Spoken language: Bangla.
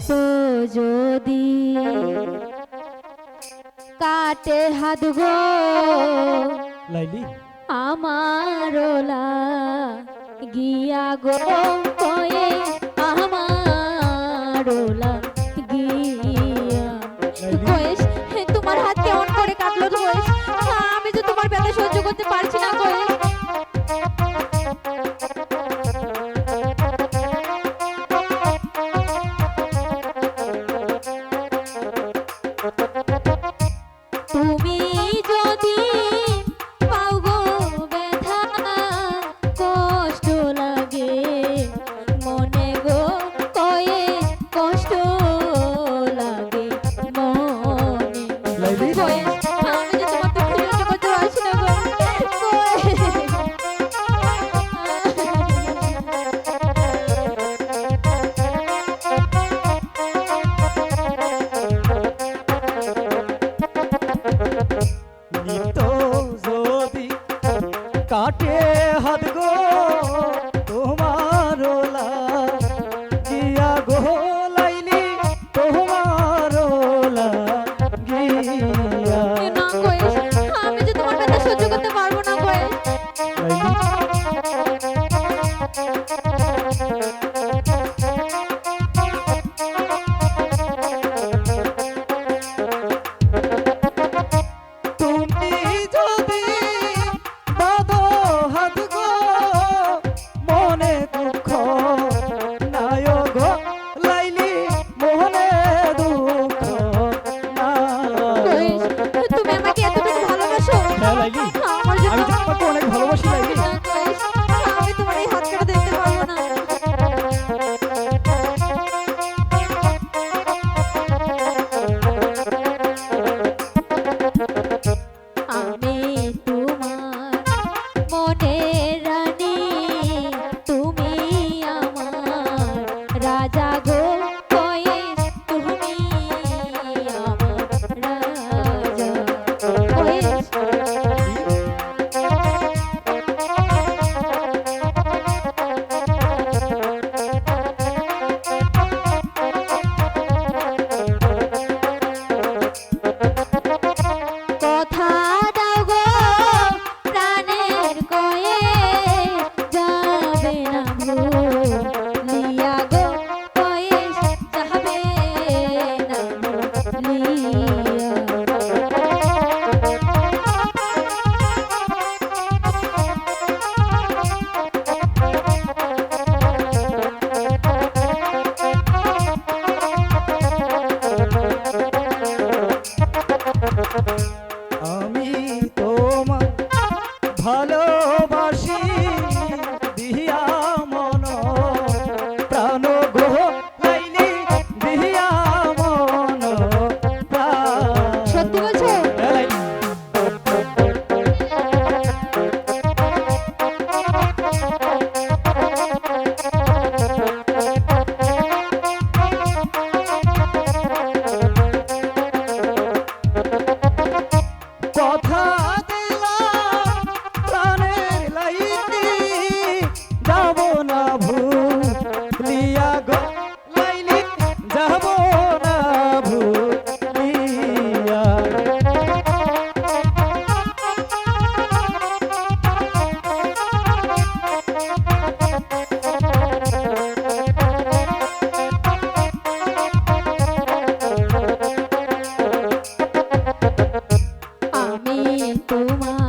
তো যদি কাটে হাত গো লাইলি? আমার গিয়া গো কয়ে আমার গিয়া। তোমার হাত কেমন করে কাটলো তো বয়স আমি তো তোমার ব্যথা সহ্য করতে পারছি না তোমার